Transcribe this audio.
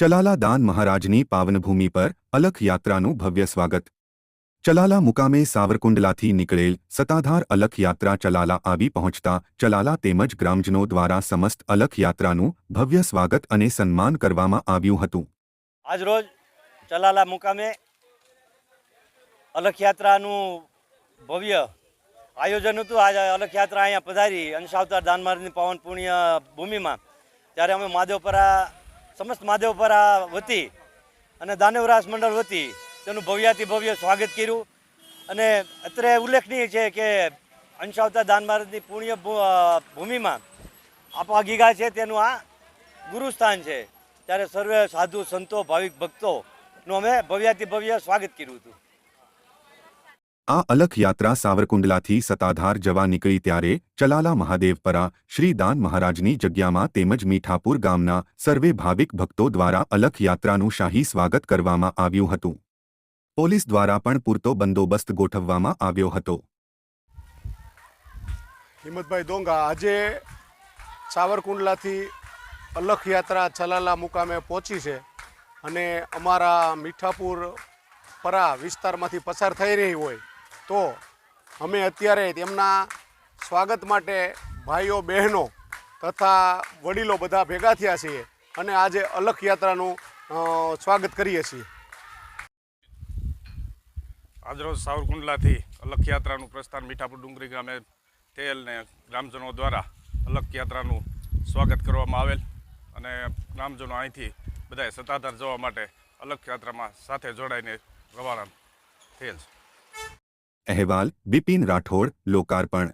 ચલાલા દાન મહારાજની પાવનભૂમિ પર અલખ યાત્રાનું ભવ્ય સ્વાગત. ચલાલા મુકામે સાવરકુંડલાથી નીકળેલ સતાધાર અલખ યાત્રા ચલાલા આવી પહોંચતા ચલાલા તેમજ ગ્રામજનો દ્વારા સમસ્ત અલખ યાત્રાનું ભવ્ય સ્વાગત અને સન્માન કરવામાં આવ્યું હતું. આજરોજ ચલાલા મુકામે અલખયાત્રાનું ભવ્ય આયોજન હતું. આજે અલખયાત્રા અહીંયા પધારી અંશાવતાર દાનમાર્ગની પાવન પુણ્ય ભૂમિમાં. ત્યારે અમે માધવપરા સમસ્ત માધવપરા વતી અને દાનવરાસ મંડળ વતી તેનું ભવ્યાતિ ભવ્ય સ્વાગત કર્યું. અને અત્રે ઉલ્લેખનીય છે કે અંશાવતા દાન મહારાજની પુણ્ય ભૂમિમાં આપા ગીગા છે, તેનું આ ગુરુસ્થાન છે. ત્યારે સર્વે સાધુ, સંતો, ભાવિક ભક્તોનું અમે ભવ્યાતિ ભવ્ય સ્વાગત કર્યું હતું. આ અલખ યાત્રા સાવરકુંડલાથી સતાધાર જવા નીકળી ત્યારે ચલાલા મહાદેવપરા શ્રી દાન મહારાજની જગ્યામાં તેમજ મીઠાપુર ગામના સર્વે ભાવિક ભક્તો દ્વારા અલખ યાત્રાનું શાહી સ્વાગત કરવામાં આવ્યું હતું. પોલીસ દ્વારા પણ પૂરતો બંદોબસ્ત ગોઠવવામાં આવ્યો હતો. હિંમતભાઈ ડોંગા, આજે સાવરકુંડલાથી અલખ યાત્રા ચલાલા મુકામે પહોંચી છે અને અમારા મીઠાપુર પરા વિસ્તારમાંથી પસાર થઈ રહી હોય તો અમે અત્યારે તેમના સ્વાગત માટે ભાઈઓ, બહેનો તથા વડીલો બધા ભેગા થયા છીએ અને આજે અલખ યાત્રાનું સ્વાગત કરીએ છીએ. આજરોજ સાવરકુંડલાથી અલખ યાત્રાનું પ્રસ્થાન મીઠાપુર ડુંગરી ગામે તેલ ને ગ્રામજનો દ્વારા અલખ યાત્રાનું સ્વાગત કરવામાં આવેલ અને ગ્રામજનો અહીંથી બધાએ સત્તાધાર જવા માટે અલખ યાત્રામાં સાથે જોડાઈને રવાના થયેલ છે. અહેવાલ બિપિન રાઠોડ લોકાર્પણ.